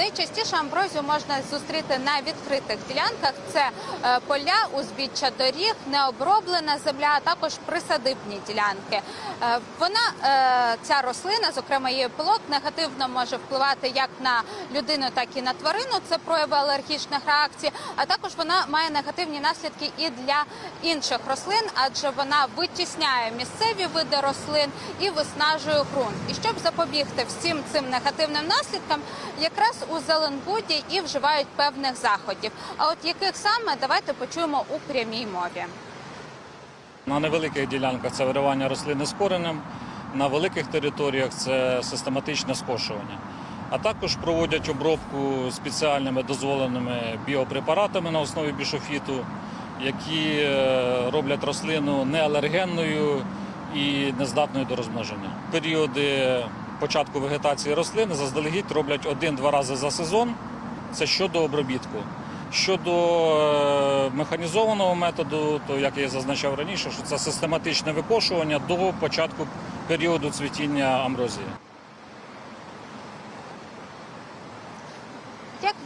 Найчастіше амброзію можна зустріти на відкритих ділянках. Це е, поля, узбіччя доріг, необроблена земля, а також присадибні ділянки. Е, Вона е, ця рослина, зокрема її пилок, негативно може впливати як на людину, так і на тварину. Це прояви алергічних реакцій. А також вона має негативні наслідки і для інших рослин, адже вона витісняє місцеві види рослин і виснажує ґрунт. І щоб запобігти всім цим негативним наслідкам, якраз у Зеленбуді і вживають певних заходів. А от яких саме давайте почуємо у прямій мові. На невеликих ділянках це виривання рослини з коренем, на великих територіях це систематичне скошування. А також проводять обробку спеціальними дозволеними біопрепаратами на основі бішофіту, які е, роблять рослину неалергенною і нездатною до розмноження. Періоди початку вегетації рослин заздалегідь роблять один-два рази за сезон. Це щодо обробітку. Щодо е, механізованого методу, то як я зазначав раніше, що це систематичне викошування до початку періоду цвітіння амброзії.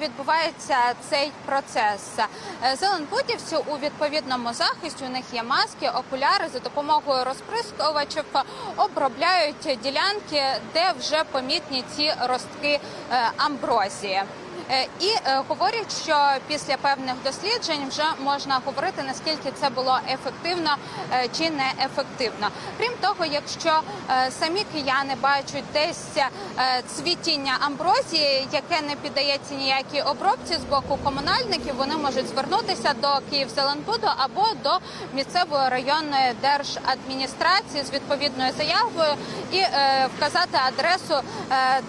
Відбувається цей процес? Е, Зеленбудівці у відповідному захисті у них є маски, окуляри за допомогою розприскувачів обробляють ділянки, де вже помітні ці ростки е, амброзії. Е, І е, говорять, що після певних досліджень вже можна говорити наскільки це було ефективно е, чи не ефективно. Крім того, якщо самі кияни бачать десь цвітіння амброзії, яке не піддається ніякій обробці з боку комунальників, вони можуть звернутися до Київзеленбуду або до місцевої районної держадміністрації з відповідною заявою і вказати адресу,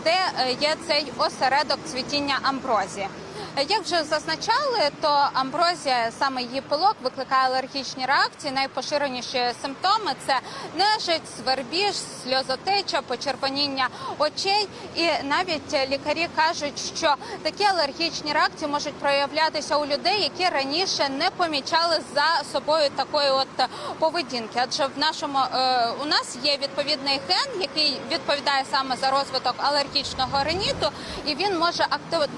де є цей осередок цвітіння амброзії прозі. Як вже зазначали, то амброзія, саме її пилок, викликає алергічні реакції. Найпоширеніші симптоми це нежить, свербіж, сльозотеча, почервоніння очей. І навіть лікарі кажуть, що такі алергічні реакції можуть проявлятися у людей, які раніше не помічали за собою такої от поведінки. Адже в нашому е, у нас є відповідний ген, який відповідає саме за розвиток алергічного риніту, і він може актив,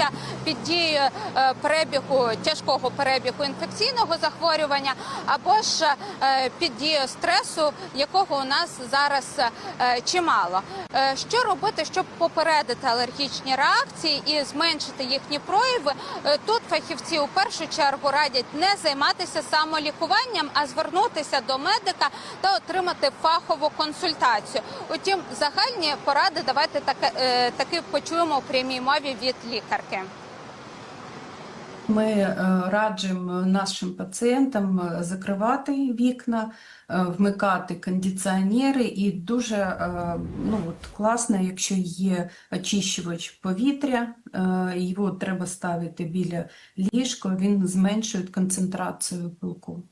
е, під дією е, перебігу тяжкого перебігу інфекційного захворювання або ж е, під дією стресу, якого у нас зараз е, чимало. Що робити, щоб попередити алергічні реакції і зменшити їхні прояви? Тут фахівці у першу чергу радять не займатися самолікуванням, а звернутися до медика та отримати фахову консультацію. Утім, загальні поради давайте таке таки почуємо у прямій мові від лікарки. Ми е, раджимо нашим пацієнтам е, закривати вікна, е, вмикати кондиціонери, і дуже ну, от, класно, якщо є очищувач повітря, його треба ставити біля ліжка, він зменшує концентрацію пилку.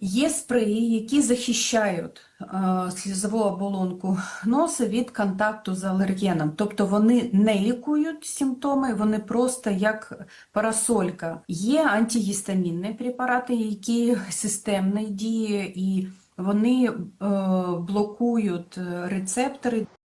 Є спреї, які захищають е, слізову оболонку носа від контакту з алергеном. Тобто вони не лікують симптоми, вони просто як парасолька. Є антигістамінні препарати, які системної дії, і вони е, блокують е, рецептори